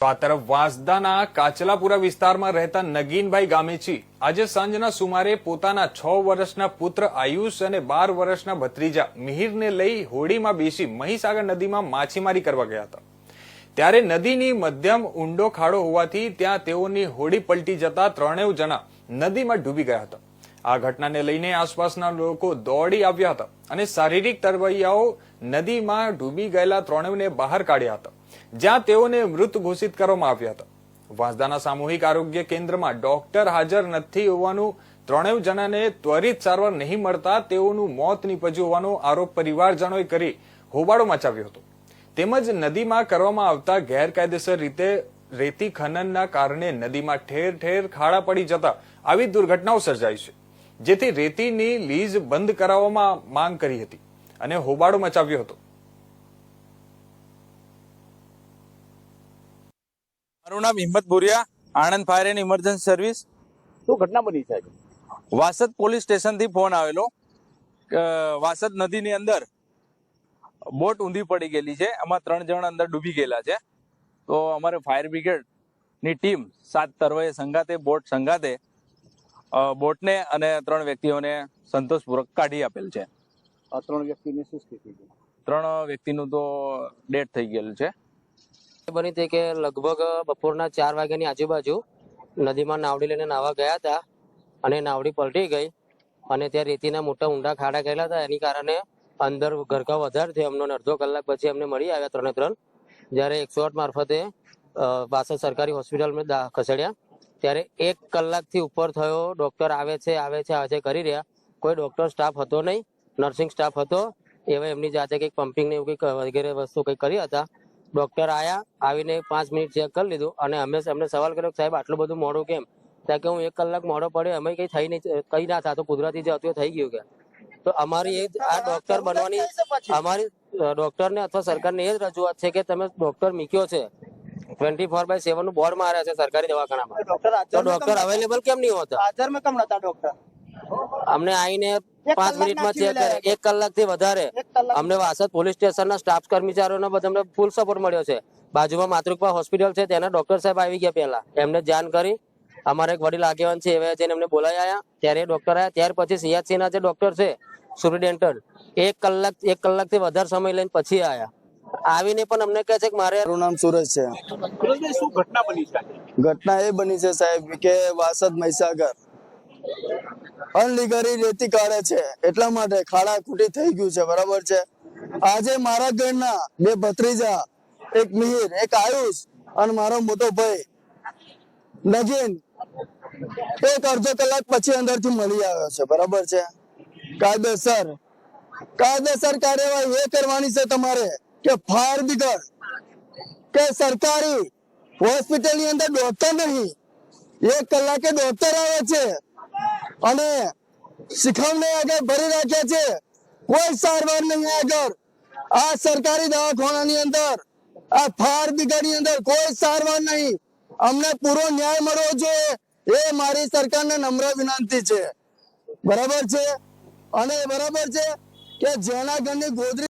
તો આ તરફ વાંસદાના કાચલાપુરા વિસ્તારમાં રહેતા નગીનભાઈ ગામેચી આજે સાંજના સુમારે પોતાના છ વર્ષના પુત્ર આયુષ અને બાર વર્ષના ભત્રીજા મિહિરને લઈ હોડીમાં બેસી મહીસાગર નદીમાં માછીમારી કરવા ગયા હતા. ત્યારે નદીની મધ્યમ ઊંડો ખાડો હોવાથી ત્યાં તેઓની હોડી પલટી જતા ત્રણેવ જણા નદીમાં ડૂબી ગયા હતા. આ ઘટનાને લઈને આસપાસના લોકો દોડી આવ્યા હતા અને શારીરિક તરવૈયાઓ નદીમાં ડૂબી ગયેલા ત્રણેવને બહાર કાઢ્યા હતા. જ્યાં તેઓને મૃત ઘોષિત કરવામાં આવ્યા હતા. વાંસદાના સામૂહિક આરોગ્ય કેન્દ્રમાં ડોક્ટર હાજર નથી હોવાનું, ત્રણેય જણાને ત્વરિત સારવાર નહીં મળતા તેઓનું મોત નીપજ્યું હોવાનો આરોપ પરિવારજનોએ કરી હોબાળો મચાવ્યો હતો. તેમજ નદીમાં કરવામાં આવતા ગેરકાયદેસર રીતે રેતી ખનનના કારણે નદીમાં ઠેર ઠેર ખાડા પડી જતા આવી દુર્ઘટનાઓ સર્જાઈ છે, જેથી રેતીની લીઝ બંધ કરાવવામાં માંગ કરી હતી અને હોબાળો મચાવ્યો હતો. મારું નામ Himmat Bhuriya Anand fire and emergency service શું ઘટના બની સાહેબ વાસદ પોલીસ સ્ટેશનથી ફોન આવેલો. વાસદ નદીની અંદર બોટ ઊંધી પડી ગયેલી છે. આમાં ત્રણ જણ અંદર ડૂબી ગયેલા છે. તો અમારે ફાયર બ્રિગેડની ટીમ સાત તરવાએ સંગાતે બોટ સંગાતે બોટને અને ત્રણ વ્યક્તિઓને સંતોષપૂર્વક કાઢી આપેલ છે. ત્રણ વ્યક્તિની શું સ્થિતિ ત્રણ વ્યક્તિનું તો ડેથ થઈ ગયેલું છે. બની હતી કે લગભગ બપોરના ચાર વાગ્યાની આજુબાજુ નદીમાં નાવડી લઈને નાવા ગયા હતા અને નાવડી પલટી ગઈ અને ત્યાં રેતીના મોટા ઊંડા ખાડા ગયેલા હતા. એની કારણે અંદર ગરકાવ વધારે થયો. અમને અડધો કલાક પછી અમને મળી આવ્યા ત્રણે ત્રણ. જ્યારે એકસો આઠ મારફતે બાસઠ સરકારી હોસ્પિટલમાં ખસેડ્યા. ત્યારે એક કલાકથી ઉપર થયો. ડોક્ટર આવે છે આવે છે આવે છે કરી રહ્યા. કોઈ ડોક્ટર સ્ટાફ હતો નહીં. નર્સિંગ સ્ટાફ હતો. એવા એમની જાતે કંઈક પમ્પિંગ ને એવું કંઈક વગેરે વસ્તુ કંઈક કરી હતા. ડોક્ટર આયા આવીને પાંચ મિનિટ ચેક કરી લીધું અને અમે એમને સવાલ કર્યો સાહેબ આટલું બધું મોડું કેમ? ત્યાં કે હું એક કલાક મોડો પડ્યો અમે કઈ થઈ નહીં કઈ ના થતું કુદરતી જે હતું થઈ ગયું કે. તો અમારી એ આ ડોક્ટર બનવાની અમારી ડોક્ટર ને અથવા સરકારને એ જ રજૂઆત છે કે તમે ડોક્ટર મૂક્યો છે. ટ્વેન્ટી ફોર બાય સેવનનું બોર્ડ માર્યા છે સરકારી દવાખાનામાં. ડોક્ટર તો ડોક્ટર અવેલેબલ કેમ નહીં હોતા? હાજરમાં કેમ નતા ડોક્ટર? અમને આવીને પાંચ મિનિટમાં ચેક કરે એક કલાકથી વધારે અમને વાસદ પોલીસ સ્ટેશનના સ્ટાફ કર્મચારીઓનો બધા અમને ફૂલ સપોર્ટ મળ્યો છે. બાજુમાં માતૃકપા હોસ્પિટલ છે તેના ડોક્ટર સાહેબ આવી ગયા પહેલા. એમને જાણ કરી. અમારે એક વડીલ આગેવાન છે એવા જઈને એમને બોલાવી આવ્યા ત્યારે ડોક્ટર આવ્યા ત્યાર પછી સીએચસી ના જે ડોક્ટર છે સુપ્રિન્ટેન્ડન્ટ એક કલાક એક કલાકથી વધારે સમય લઈને પછી આવ્યા આવીને પણ અમને કહે છે કે મારે મારું નામ સુરજ છે. સુરેશભાઈ શું ઘટના બની સાહેબ ઘટના એ બની છે સાહેબ કે વાસદ મહીસાગર અનલીગલી રેતી કાઢે છે. એટલા માટે ખાડા ખૂટી થઈ ગયું છે. બરાબર છે? આજે મારા ઘરના બે ભત્રીજા, એક મિહિર, એક આયુષ અને મારો મોટો ભાઈ, નગીન, એક અડધો કલાક પછી અંદરથી મળી આવ્યો છે. બરાબર છે? કાયદેસર કાયદેસર કાર્યવાહી એ કરવાની છે તમારે કે ફાયર બ્રિગેડ, કે સરકારી હોસ્પિટલની અંદર ડોક્ટર નહીં. એક કલાકે ડોક્ટર આવે છે. અને શિખવને આગળ ભરી રાખ્યા છે. કોઈ સારવાર નહીં આગળ. આ સરકારી દવાખાનાની અંદર, આ ફાર બ્રિગેડ અંદર કોઈ સારવાર નહીં. અમને પૂરો ન્યાય મળવો જોઈએ. એ મારી સરકારને નમ્ર વિનંતી છે. બરાબર છે? અને બરાબર છે કે જેના ઘરની ગોદરી